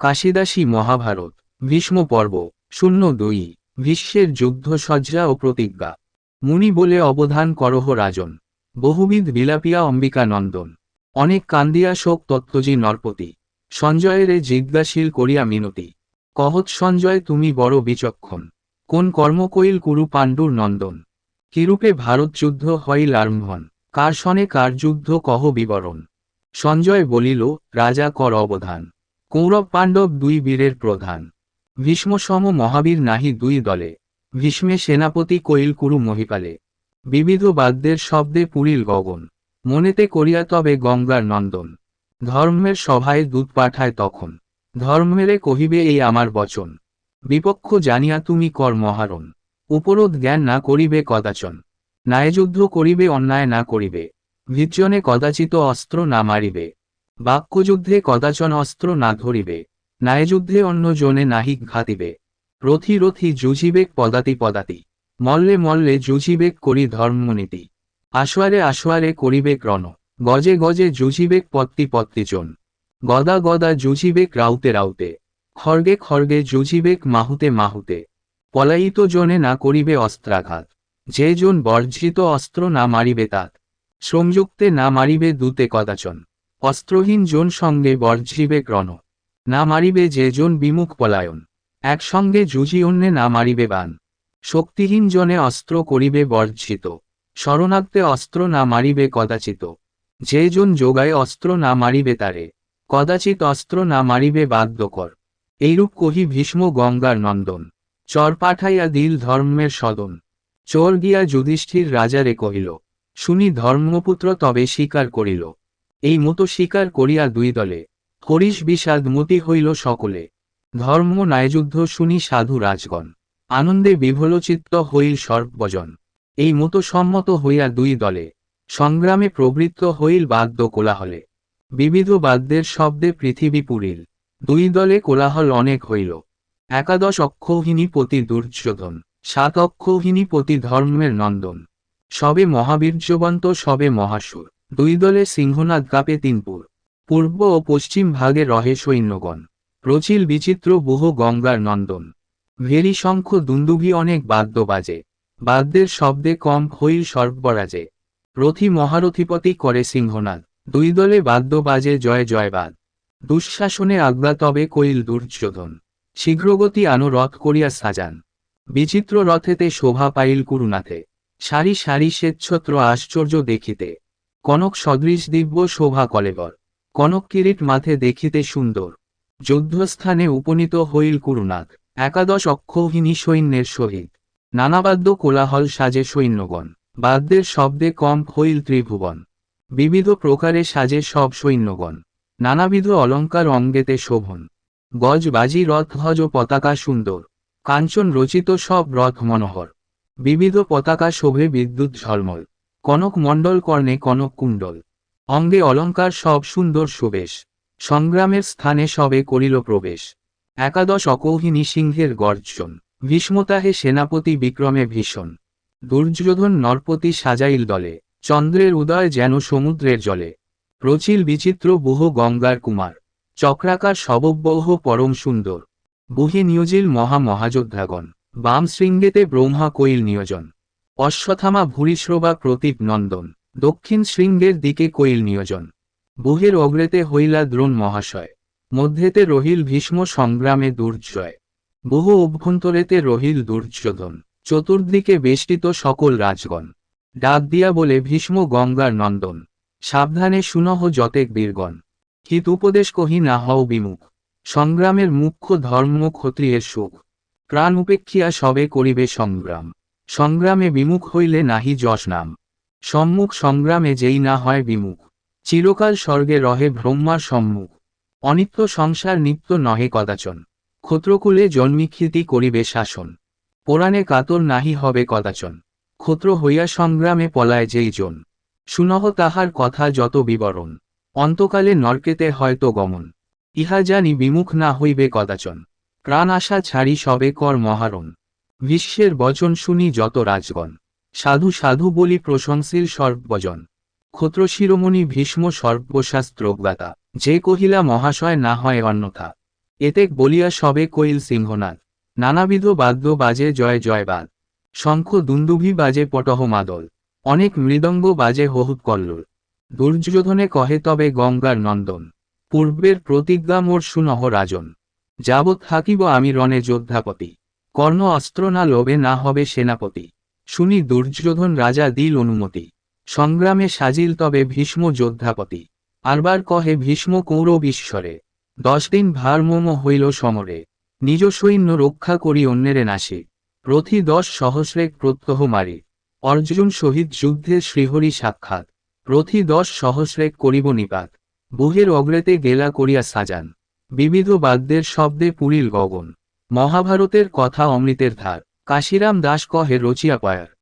কাশিদাসী মহাভারত, ভীষ্ম পর্ব, শূন্য দুই, ভীষ্মের যুদ্ধসজ্জা ও প্রতিজ্ঞা। মুনি বলে অবধান করহ রাজন। বহুবিধ বিলাপিয়া অম্বিকা নন্দন অনেক কান্দিয়া শোক তত্ত্বজি নরপতি। সঞ্জয়ের জিজ্ঞাসীল করিয়া মিনতি। কহৎ সঞ্জয়, তুমি বড় বিচক্ষণ। কোন কর্মকৈল কুরু পাণ্ডুর নন্দন? কিরূপে ভারত যুদ্ধ হইল আরম্ভন? কার সনে কার যুদ্ধ কহ বিবরণ? সঞ্জয় বলিল, রাজা কর অবধান। কৌরব পাণ্ডব দুই বীরের প্রধান। ভীষ্মসম মহাবীর নাহি দুই দলে। ভীষ্মে সেনাপতি কইল কুরু মহিপালে। বিবিধ বাদ্যের শব্দে পুরিল গগন। মনেতে করিয়া তবে গঙ্গার নন্দন। ধর্মের সভায় দূত পাঠায় তখন। ধর্মেরে কহিবে এই আমার বচন। বিপক্ষ জানিয়া তুমি কর মহারণ। উপরোধ জ্ঞান না করিবে কদাচন। ন্যায়যুদ্ধ করিবে, অন্যায় না করিবে। ভিজনে কদাচিত অস্ত্র না মারিবে। বাক্যযুদ্ধে কদাচন অস্ত্র না ধরিবে, ন্যায়যুদ্ধে অন্য জনে নাহি ঘাতিবে রথি রথি যুঝিবেক পদাতি পদাতি, মল্লে মল্লে যুঝিবেক করি ধর্মনীতি। আশোয়ারে আশোয়ারে করিবেক রণ, গজে গজে যুঝিবেক পত্তি পত্তিচন গদা গদা যুঝিবেক রাউতে রাউতে খর্গে খর্গে যুঝিবেক মাহুতে মাহুতে। পলায়িত জনে না করিবে অস্ত্রাঘাত, যে জন বর্জিত অস্ত্র না মারিবে তাত, শ্রমযুক্তে না মারিবে দূতে কদাচন। অস্ত্রহীন জন সঙ্গে বর্জিবে গ্রণ। না মারিবে যে জন বিমুখ পলায়ন। একসঙ্গে যুঝি অন্যে না মারিবে বান। শক্তিহীন জনে অস্ত্র করিবে বর্জিত শরণার্থে অস্ত্র না মারিবে কদাচিত। যে জন যোগায় অস্ত্র না মারিবে তারে। কদাচিৎ অস্ত্র না মারিবে বাদ্যকর এইরূপ কহি ভীষ্ম গঙ্গার নন্দন। চর পাঠাইয়া দিল ধর্মের সদন। চোর গিয়া যুধিষ্ঠির রাজারে কহিল, শুনি ধর্মপুত্র তবে স্বীকার করিল। এই মতো স্বীকার করিয়া দুই দলে। হরিশ বিষাদ মতি হইল সকলে। ধর্ম ন্যায়যুদ্ধ শুনি সাধু রাজগণ। আনন্দে বিভলচিত্ত হইল সর্বজন। এই মতো সম্মত হইয়া দুই দলে। সংগ্রামে প্রবৃত্ত হইল বাদ্য কোলাহলে। বিবিধ বাদ্যের শব্দে পৃথিবী পুরিল। দুই দলে কোলাহল অনেক হইল। একাদশ অক্ষৌহিনী পতি দুর্যোধন, সাত অক্ষৌহিনী পতি ধর্মের নন্দন। সবে মহাবীর্যবন্ত, সবে মহাসুর। দুই দলে সিংহনাদ কাপে তিনপুর। পূর্ব ও পশ্চিম ভাগে রহে সৈন্যগণ। প্রচিল বিচিত্র বহু গঙ্গার নন্দন। ভেরি শঙ্খ দুন্দুভি অনেক বাদ্য বাজে। বাদ্যের শব্দে কম হইল সর্বরাজে রথি মহারথিপতি করে সিংহনাদ। দুই দলে বাদ্য বাজে জয় জয়বাদ। দুঃশাসনে আজ্ঞা তবে কইল দুর্যোধন। শীঘ্রগতি আনো রথ করিয়া সাজান। বিচিত্র রথেতে শোভা পাইল কুরুনাথে সারি সারি শ্বেতছত্র আশ্চর্য দেখিতে। কনক সদৃশ দিব্য শোভা কলেবর কনক কিরিট মাথে দেখিতে সুন্দর। যুদ্ধস্থানে উপনীত হইল কুরুনাথ, একাদশ অক্ষৌহিনী সৈন্যের সহিত। নানাবাদ্য কোলাহল সাজে সৈন্যগণ। বাদ্যের শব্দে কম্প হইল ত্রিভুবন। বিবিধ প্রকারে সাজে সব সৈন্যগণ। নানাবিধ অলঙ্কার অঙ্গেতে শোভন। গজ বাজি রথ হজ পতাকা সুন্দর। কাঞ্চন রচিত সব রথ মনোহর। বিবিধ পতাকা শোভে বিদ্যুৎ ঝলমল। কনক মণ্ডল কর্ণে কনক কুণ্ডল। অঙ্গে অলঙ্কার সব সুন্দর সুবেশ। সংগ্রামের স্থানে সবে করিল প্রবেশ। একাদশ অকৌহিনী সিংহের গর্জন। ভীষ্মতাহে সেনাপতি বিক্রমে ভীষণ। দুর্যোধন নরপতি সাজাইল দলে। চন্দ্রের উদয় যেন সমুদ্রের জলে। প্রচিল বিচিত্র বহু গঙ্গার কুমার। চক্রাকার সবব্যহ পরম সুন্দর। বুহে নিয়োজিল মহা মহাযোদ্ধাগণ। বাম শৃঙ্গেতে ব্রহ্মা কৈল নিয়োজন। অশ্বথামা ভূরিশ্রবা প্রতীপ নন্দন, দক্ষিণ শৃঙ্গের দিকে কৈল নিয়োজন। বুহের অগ্রেতে হইলা দ্রোণ মহাশয়। মধ্যেতে রহিল ভীষ্ম সংগ্রামে দুর্জয়। বহু অভ্যন্তরেতে রহিল দুর্যোধন। চতুর্দিকে বেষ্টিত সকল রাজগণ। ডাক দিয়া বলে, ভীষ্ম গঙ্গার নন্দন, সাবধানে শুনহ যতেক বীরগণ। হিত উপদেশ কহি, না হও বিমুখ। সংগ্রামের মুখ্য ধর্ম ক্ষত্রিয়ের সুখ। প্রাণ উপেক্ষিয়া সবে করিবে সংগ্রাম। সংগ্রামে বিমুখ হইলে নাহি যশ নাম। সম্মুখ সংগ্রামে যেই না হয় বিমুখ। চিরকাল স্বর্গে রহে ব্রহ্মার সম্মুখ। অনিত্য সংসার নিত্য নহে কদাচন। ক্ষত্রকুলে জন্মিক্ষিতি করিবে শাসন। পুরাণে কাতর নাহি হবে কদাচন। ক্ষত্র হইয়া সংগ্রামে পলায় যেই জন। শুনহ তাহার কথা যত বিবরণ। অন্তকালে নরকেতে হয়তো গমন। ইহা জানি বিমুখ না হইবে কদাচন। প্রাণ আশা ছাড়ি সবে কর মহারণ। বিশ্বের বচন শুনি যত রাজগণ। সাধু সাধু বলি প্রশংসিল সর্বজন। ক্ষত্র শিরোমণি ভীষ্ম সর্বশাস্ত্রজ্ঞাতা যে কহিলা মহাশয় না হয় অন্যথা। এতেক বলিয়া সবে কইল সিংহনাথ নানাবিধ বাদ্য বাজে জয় জয় জয়বাদ শঙ্খ দুন্দুভি বাজে পটহ মাদল। অনেক মৃদঙ্গ বাজে হহুত কল্লোল। দুর্যোধনে কহে তবে গঙ্গার নন্দন। পূর্বের প্রতিজ্ঞা মোর সুনহ রাজন। যাবৎ থাকিব আমি রণে যোদ্ধাপতি। কর্ণ অস্ত্র না লোভে না হবে সেনাপতি। শুনি দুর্যোধন রাজা দিল অনুমতি। সংগ্রামে সাজিল তবে ভীষ্ম যোদ্ধাপতি। আরবার কহে ভীষ্ম কৌরব ঈশ্বরে, দশ দিন ভারমোম হইল সমরে। নিজ সৈন্য রক্ষা করি অন্যেরে নাশে। প্রতি দশ সহস্রেক প্রত্যহ মারি। অর্জুন সহিত যুদ্ধে শ্রীহরি সাক্ষাৎ। প্রতি দশ সহস্রেক করিব নিপাত। বুহের অগ্রেতে গেলা করিয়া সাজান। বিবিধ বাদ্যের শব্দে পুরিল গগন। মহাভারতের কথা অমৃতের ধার। কাশিরাম দাস কহে রচিয়া পয়ার।